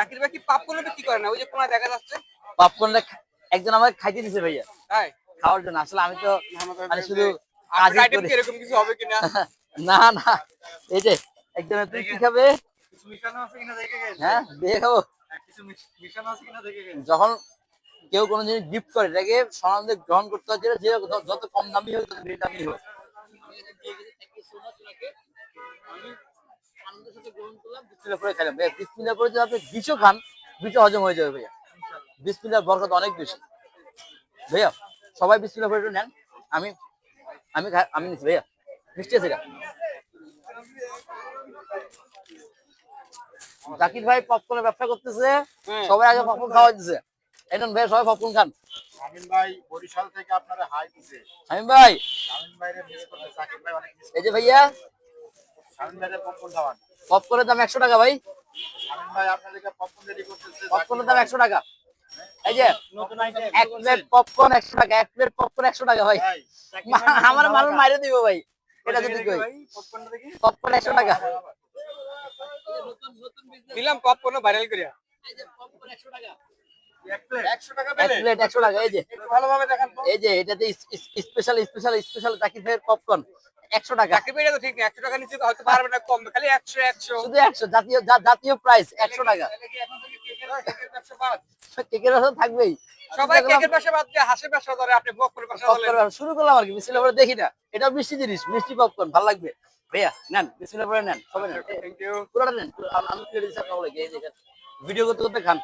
জাকির ভাই কি পপকর্ন বিক্রি করে না? ওই যে কোনা দেখা যাচ্ছে। পপকর্নটা একজন আমাকে খাইতে দিছে ভাইয়া। তাই? খাওয়ার জন্য। আসলে আমি তো মানে শুধু আইটেম কি এরকম কিছু হবে কিনা? না না। এই যে একজন তুই কি খাবে? কিছু মিশানো আছে কিনা দেখে গেছে? হ্যাঁ দিয়ে খাব। কিছু মিশানো আছে কিনা দেখে গেছে? যখন কেউ কোনো জিনিস গিফট করে এটাকে সমাজে গ্রহণ করতে হয় যেটা যে যত- যত কম দামি হোক তত বেশি দামি হোক। আনন্দের সাথে গ্রহণ করলাম বিসমিল্লাহ করে খেলাম। ভাইয়া বিসমিল্লাহ করে যদি আপনি বিষও খান বিষও হজম হয়ে যাবে ভাইয়া। বিসমিল্লাহ বরকত অনেক বেশি। ভাইয়া সবাই বিসমিল্লাহ করে একটু নেন। আমি আমি আমি নিচ্ছি ভাইয়া। মিষ্টি আছে জাকির ভাই পপকর্নের ব্যবসা করতেছে। হ্যাঁ। সবাই আগে পপকর্ন খাওয়া দিচ্ছে এখন ভাই সবাই পপকর্ন খান। ভাই বরিশাল থেকে আপনারা হাই দিছে। আমি ভাই। শামিম ভাইরে মিস করতে সাকিব ভাই অনেক মিস এই যে ভাইয়া। শামিম ভাইরে পপকর্ন খাওয়ান। পপকর্নের দাম একশো টাকা ভাই। পপকর্নের দাম একশো টাকা। এই যে এক প্লেট পপকর্ন একশো টাকা এক প্লেট পপকর্ন একশো টাকা ভাই। আমার মাল মাইরে দিব ভাই। এটা যদি পপকর্ন একশো টাকা। দিলাম পপকর্ন ভাইরাল করিয়া। এক প্লেট 100 টাকা এক পেলে প্লেট একশো টাকা। পপকর্ন একশো টাকা ঠিক একশো নিচে হয়তো পারবে না কম। খালি একশো একশো। শুধু একশো জাতীয় জাতীয় প্রাইস একশো টাকা। তাহলে কি এখন থেকে কেকের- কেকের ব্যবসা বাদ? কেকের ব্যবসা থাকবেই। সবাই কেকের ব্যবসা বাদ দিয়ে হাঁসের ব্যবসা ধরে আপনি ব্যবসা শুরু করলাম আর কি বিসমিল্লাহ করে দেখি না। এটা মিষ্টি জিনিস মিষ্টি পপকর্ন ভালো লাগবে। ভাইয়া নেন মিছিল নেন সবাই নেন। পুরোটা আমি- ভিডিও করতে করতে খান।